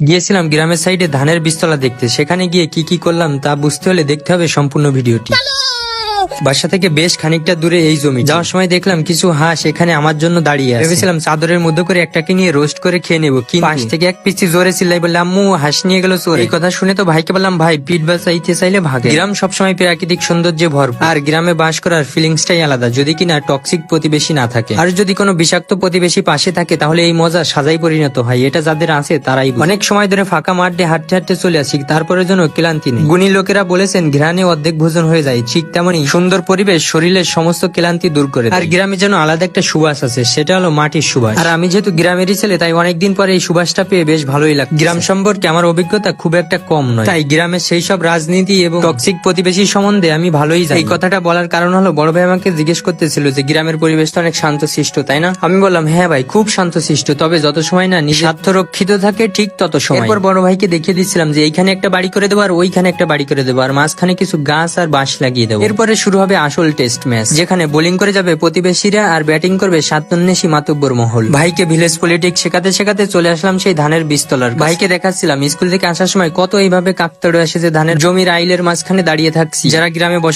গিয়েছিলাম গ্রামের সাইডে ধানের বীজতলা দেখতে। সেখানে গিয়ে কি কি করলাম তা বুঝতে হলে দেখতে হবে সম্পূর্ণ ভিডিওটি। বাসা থেকে বেশ খানিকটা দূরে এই জমি যাওয়ার সময় দেখলাম কিছু হাঁস এখানে আমার জন্য দাঁড়িয়ে আছে। ভেবেছিলাম চাদরের মধ্যে করে একটাকে নিয়ে রোস্ট করে খেয়ে নেব কিন্তু পাশ থেকে এক পিসি জোরে চিল্লাই বললাম আম্মু হাঁস নিয়ে গেল চোর। এই কথা শুনে তো ভাইকে বললাম ভাই পিঠ বাঁচাইতে চাইলে ভাগে। গ্রাম সবসময় প্রাকৃতিক সৌন্দর্যে ভরপুর। আর গ্রামে বাস করার ফিলিংসটাই আলাদা যদি কিনা টক্সিক প্রতিবেশী না থাকে। আর যদি কোনো বিষাক্ত প্রতিবেশী পাশে থাকে তাহলে এই মজা সাজাই পরিণত হয় এটা যাদের আছে তারাই অনেক সময় ধরে ফাঁকা মাঠ হাঁটতে হাঁটতে চলে আসি তারপরে যেন ক্লান্তি নেই। গুণী লোকেরা বলেছেন ঘ্রাণে অর্ধেক ভোজন হয়ে যায় ঠিক তেমনই। সুন্দর পরিবেশ শরীরের সমস্ত ক্লান্তি দূর করে আর গ্রামে যেন আলাদা একটা সুবাস আছে সেটা হলো মাটির সুবাস। আর আমি যেহেতু গ্রামেরই ছেলে তাই অনেকদিন পরে এই সুবাসটা পেয়ে বেশ ভালোই লাগে গ্রাম সম্পর্কে আমার অভিজ্ঞতা খুব একটা কম নয়। তাই গ্রামের সেই সব রাজনীতি এবং টক্সিক প্রতিবেশী সম্বন্ধে আমি ভালোই জানি। এই কথাটা বলার কারণ হলো বড় ভাই আমাকে জিজ্ঞেস করতেছিল যে গ্রামের পরিবেশটা অনেক শান্তশিষ্ট তাই না? আমি বললাম হ্যাঁ ভাই খুব শান্তশিষ্ট তবে যত সময় না নিজের স্বার্থ রক্ষিত থাকে ঠিক তত সময়। এরপর বড় ভাইকে দেখিয়ে দিচ্ছিলাম যে এইখানে একটা বাড়ি করে দেবো আর ওইখানে একটা বাড়ি করে দেবো আর মাঝখানে কিছু গাছ আর বাঁশ লাগিয়ে দেবো। এরপরে শুরু হবে আসল টেস্ট ম্যাচ, যেখানে বোলিং করে যাবে প্রতিবেশীরা আর ব্যাটিং করবে সাতন্নেশী মাতব্বর মহল। ভাইকে ভিলেজ পলিটিক্স শেখাতে শেখাতে চলে আসলাম সেই ধানের বিস্তলার ভাইকে দেখাচ্ছিলাম, স্কুল থেকে আসার সময় কত এইভাবে কাকতাড়ে আসে যে ধানের জমির আইলের মাঝখানে দাঁড়িয়ে থাকছি। যারা গ্রামে বসবাস